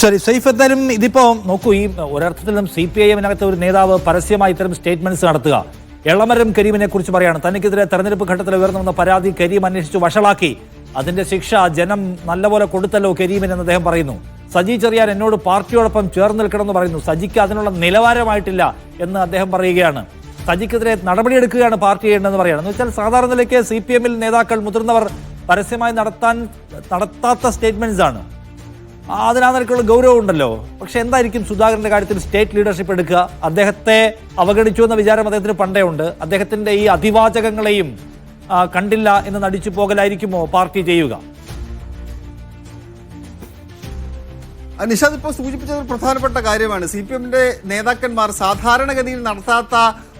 ശരി സൈഫ് എന്തായാലും ഇതിപ്പോ നോക്കൂ ഈ ഒരർത്ഥത്തിലും സി പി ഐ എമ്മിനകത്തെ ഒരു നേതാവ് പരസ്യമായി ഇത്തരം സ്റ്റേറ്റ്മെന്റ്സ് നടത്തുക. എളമരം കരീമിനെ കുറിച്ച് പറയാണ്. തനിക്കെതിരെ തെരഞ്ഞെടുപ്പ് ഘട്ടത്തിൽ ഉയർന്നു വന്ന പരാതി കരീം അന്വേഷിച്ച് വഷളാക്കി. അതിന്റെ ശിക്ഷ ജനം നല്ലപോലെ കൊടുത്തല്ലോ കരീമിൻ എന്ന് അദ്ദേഹം പറയുന്നു. സജി ചെറിയാൻ എന്നോട് പാർട്ടിയോടൊപ്പം ചേർന്ന് നിൽക്കണമെന്ന് പറയുന്നു. സജിക്ക് അതിനുള്ള നിലവാരമായിട്ടില്ല എന്ന് അദ്ദേഹം പറയുകയാണ്. സജിക്കെതിരെ നടപടിയെടുക്കുകയാണ് പാർട്ടി ചെയ്യേണ്ടതെന്ന് പറയുകയാണ്. എന്ന് വെച്ചാൽ സാധാരണ നിലയ്ക്ക് സി പി എമ്മിൽ നേതാക്കൾ മുതിർന്നവർ പരസ്യമായി നടത്താൻ നടത്താത്ത സ്റ്റേറ്റ്മെന്റ്സ് ആണ്. അതിനാ ഗൗരവം ഉണ്ടല്ലോ. പക്ഷെ എന്തായിരിക്കും സുധാകരന്റെ കാര്യത്തിൽ സ്റ്റേറ്റ് ലീഡർഷിപ്പ് എടുക്കുക? അദ്ദേഹത്തെ അവഗണിച്ചു എന്ന വിചാരം അദ്ദേഹത്തിന് പണ്ടേ ഉണ്ട്. അദ്ദേഹത്തിന്റെ ഈ അതിവാചകങ്ങളെയും കണ്ടില്ല എന്ന് നടിച്ചു പോകലായിരിക്കുമോ പാർട്ടി ചെയ്യുക? നിഷാദ് ഇപ്പോൾ സൂചിപ്പിച്ചത് പ്രധാനപ്പെട്ട കാര്യമാണ്. സി പി എമ്മിന്റെ നേതാക്കന്മാർ സാധാരണഗതിയിൽ നടത്താത്ത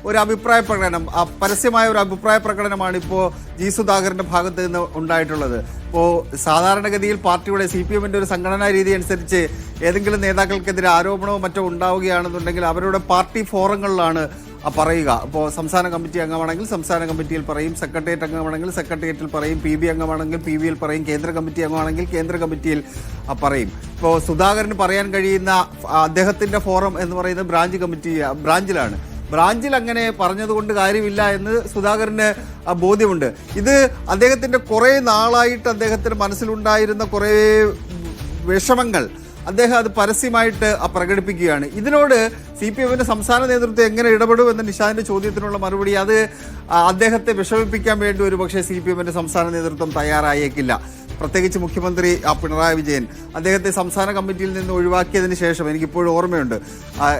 ഒരു അഭിപ്രായ പ്രകടനം പരസ്യമായ ഒരു അഭിപ്രായ പ്രകടനമാണ് ഇപ്പോൾ ജി സുധാകരന്റെ ഭാഗത്ത് നിന്ന് ഉണ്ടായിട്ടുള്ളത്. ഇപ്പോൾ സാധാരണഗതിയിൽ പാർട്ടിയുടെ സി പി എമ്മിന്റെ ഒരു സംഘടനാ രീതി അനുസരിച്ച് ഏതെങ്കിലും നേതാക്കൾക്കെതിരെ ആരോപണമോ മറ്റോ ഉണ്ടാവുകയാണെന്നുണ്ടെങ്കിൽ അവരുടെ പാർട്ടി ഫോറങ്ങളിലാണ് പറയുക. ഇപ്പോൾ സംസ്ഥാന കമ്മിറ്റി അംഗമാണെങ്കിൽ സംസ്ഥാന കമ്മിറ്റിയിൽ പറയും സെക്രട്ടേറിയറ്റ് അംഗമാണെങ്കിൽ സെക്രട്ടേറിയറ്റിൽ പറയും പി ബി അംഗമാണെങ്കിൽ പി ബിയിൽ പറയും കേന്ദ്ര കമ്മിറ്റി അംഗമാണെങ്കിൽ കേന്ദ്ര കമ്മിറ്റിയിൽ പറയും. ഇപ്പോൾ സുധാകരന് പറയാൻ കഴിയുന്ന അദ്ദേഹത്തിന്റെ ഫോറം എന്ന് പറയുന്നത് ബ്രാഞ്ച് കമ്മിറ്റി ബ്രാഞ്ചിലാണ്. ബ്രാഞ്ചിൽ അങ്ങനെ പറഞ്ഞതുകൊണ്ട് കാര്യമില്ല എന്ന് സുധാകരന് ബോധ്യമുണ്ട്. ഇത് അദ്ദേഹത്തിന്റെ കുറേ നാളായിട്ട് അദ്ദേഹത്തിന് മനസ്സിലുണ്ടായിരുന്ന കുറേ വിഷമങ്ങൾ അദ്ദേഹം അത് പരസ്യമായിട്ട് പ്രകടിപ്പിക്കുകയാണ്. ഇതിനോട് സി പി എമ്മിന്റെ സംസ്ഥാന നേതൃത്വം എങ്ങനെ ഇടപെടും എന്ന നിഷാദിന്റെ ചോദ്യത്തിനുള്ള മറുപടി അത് അദ്ദേഹത്തെ വിഷമിപ്പിക്കാൻ വേണ്ടി ഒരു പക്ഷേ സി പി എമ്മിന്റെ സംസ്ഥാന നേതൃത്വം തയ്യാറായേക്കില്ല. പ്രത്യേകിച്ച് മുഖ്യമന്ത്രി പിണറായി വിജയൻ. അദ്ദേഹത്തെ സംസ്ഥാന കമ്മിറ്റിയിൽ നിന്ന് ഒഴിവാക്കിയതിന് ശേഷം എനിക്കിപ്പോഴും ഓർമ്മയുണ്ട്.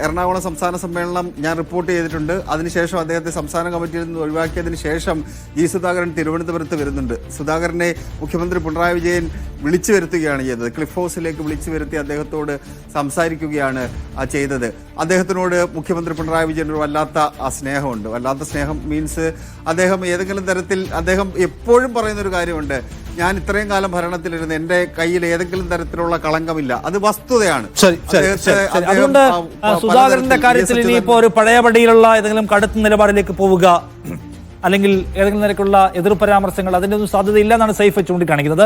എറണാകുളം സംസ്ഥാന സമ്മേളനം ഞാൻ റിപ്പോർട്ട് ചെയ്തിട്ടുണ്ട്. അതിനുശേഷം അദ്ദേഹത്തെ സംസ്ഥാന കമ്മിറ്റിയിൽ നിന്ന് ഒഴിവാക്കിയതിന് ശേഷം ജി സുധാകരൻ തിരുവനന്തപുരത്ത് വരുന്നുണ്ട്. സുധാകരനെ മുഖ്യമന്ത്രി പിണറായി വിജയൻ വിളിച്ചു വരുത്തുകയാണ് ചെയ്തത്. ക്ലിഫ് ഹൗസിലേക്ക് വിളിച്ചു വരുത്തി അദ്ദേഹത്തോട് സംസാരിക്കുകയാണ് ചെയ്തത്. അദ്ദേഹത്തിനോട് മുഖ്യമന്ത്രി പിണറായി വിജയൻ ഒരു വല്ലാത്ത സ്നേഹമുണ്ട്. വല്ലാത്ത സ്നേഹം മീൻസ് അദ്ദേഹം ഏതെങ്കിലും തരത്തിൽ അദ്ദേഹം എപ്പോഴും പറയുന്ന ഒരു കാര്യമുണ്ട്. ഞാൻ ഇത്രയും കാലം ഭരണത്തിലിരുന്ന് എന്റെ കയ്യിൽ ഏതെങ്കിലും തരത്തിലുള്ള കളങ്കമില്ല. അത് വസ്തുതയാണ്. അതുകൊണ്ട് സുധാകരന്റെ കാര്യത്തിൽ ഇനിയിപ്പോ ഒരു പഴയപടിയിലുള്ള ഏതെങ്കിലും കടുത്ത നിലപാടിലേക്ക് പോവുക അല്ലെങ്കിൽ ഏതെങ്കിലും നിരക്കുള്ള എതിർ പരാമർശങ്ങൾ അതിന്റെ ഒന്നും സാധ്യതയില്ല എന്നാണ് സൈഫ് ചൂണ്ടിക്കാണിക്കുന്നത്.